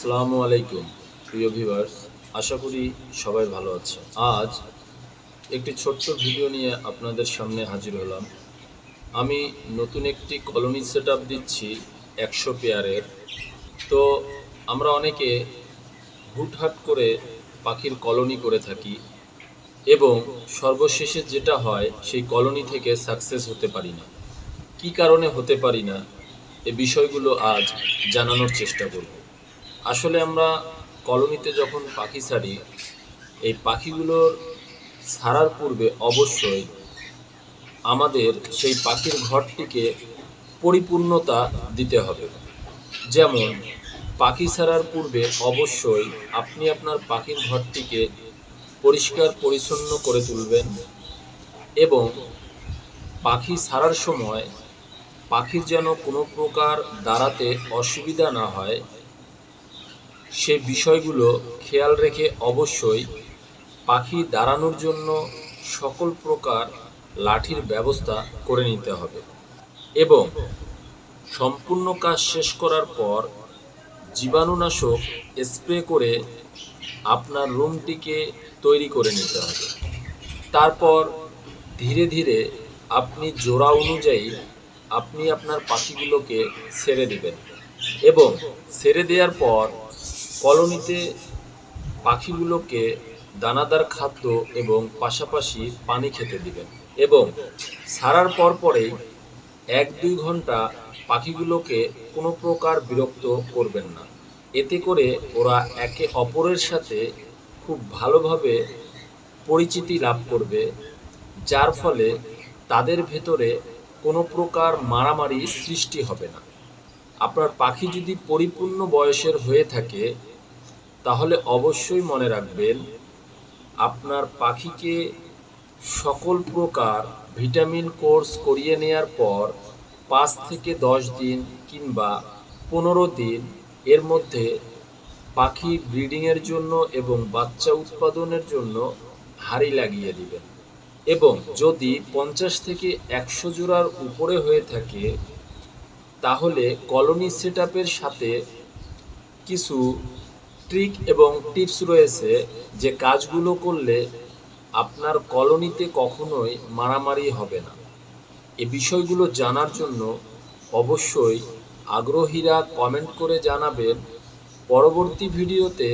আসসালামু আলাইকুম, প্রিয় ভিভার্স আশা করি সবাই ভালো আছে। আজ একটি ছোট্ট ভিডিও নিয়ে আপনাদের সামনে হাজির হলাম। আমি নতুন একটি কলোনি সেট দিচ্ছি একশো পেয়ারের। তো আমরা অনেকে হুটহাট করে পাখির কলোনি করে থাকি এবং সর্বশেষে যেটা হয়, সেই কলোনি থেকে সাকসেস হতে পারি না। কী কারণে হতে পারি না, এ বিষয়গুলো আজ জানানোর চেষ্টা করব। আসলে আমরা কলোনিতে যখন পাখি ছাড়ি, এই পাখিগুলোর ছাড়ার পূর্বে অবশ্যই আমাদের সেই পাখির ঘরটিকে পরিপূর্ণতা দিতে হবে। যেমন, পাখি ছাড়ার পূর্বে অবশ্যই আপনি আপনার পাখির ঘরটিকে পরিষ্কার পরিচ্ছন্ন করে তুলবেন এবং পাখি ছাড়ার সময় পাখির যেন কোনো প্রকার দাঁড়াতে অসুবিধা না হয় সে বিষয়গুলো খেয়াল রেখে অবশ্যই পাখি দাঁড়ানোর জন্য সকল প্রকার লাঠির ব্যবস্থা করে নিতে হবে এবং সম্পূর্ণ কাজ শেষ করার পর জীবাণুনাশক স্প্রে করে আপনার রুমটিকে তৈরি করে নিতে হবে। তারপর ধীরে ধীরে আপনি জোড়া অনুযায়ী আপনি আপনার পাখিগুলোকে ছেড়ে দিবেন এবং ছেড়ে দেওয়ার পর কলোনিতে পাখিগুলোকে দানাদার খাদ্য এবং পাশাপাশি পানি খেতে দিবেন এবং ছাড়ার পর পরেই এক দুই ঘণ্টা পাখিগুলোকে কোনো প্রকার বিরক্ত করবেন না। এতে করে ওরা একে অপরের সাথে খুব ভালোভাবে পরিচিতি লাভ করবে, যার ফলে তাদের ভেতরে কোনো প্রকার মারামারি সৃষ্টি হবে না। আপনার পাখি যদি পরিপূর্ণ বয়সের হয়ে থাকে তাহলে অবশ্যই মনে রাখবেন, আপনার পাখিকে সকল প্রকার ভিটামিন কোর্স করিয়ে নেয়ার পর পাঁচ থেকে দশ দিন কিংবা পনেরো দিন এর মধ্যে পাখি ব্রিডিংয়ের জন্য এবং বাচ্চা উৎপাদনের জন্য হাড়ি লাগিয়ে দিবেন। এবং যদি পঞ্চাশ থেকে একশো জোড়ার উপরে হয়ে থাকে, তাহলে কলোনি সেট সাথে কিছু ট্রিক এবং টিপস রয়েছে যে কাজগুলো করলে আপনার কলোনিতে কখনোই মারামারি হবে না। এ বিষয়গুলো জানার জন্য অবশ্যই আগ্রহীরা কমেন্ট করে জানাবেন। পরবর্তী ভিডিওতে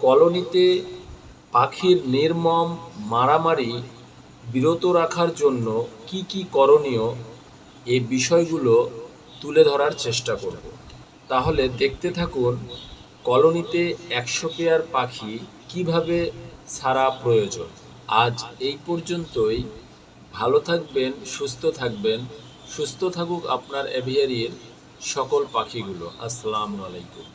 কলোনিতে পাখির নির্মম মারামারি বিরত রাখার জন্য কি কি করণীয় এ বিষয়গুলো তুলে ধরার চেষ্টা করব। তাহলে দেখতে থাকুন কলোনিতে একশো পেয়ার পাখি কীভাবে সারা প্রয়োজন? আজ এই পর্যন্তই। ভালো থাকবেন, সুস্থ থাকবেন। সুস্থ থাকুক আপনার অ্যাভিয়ারির সকল পাখিগুলো। আসসালামু আলাইকুম।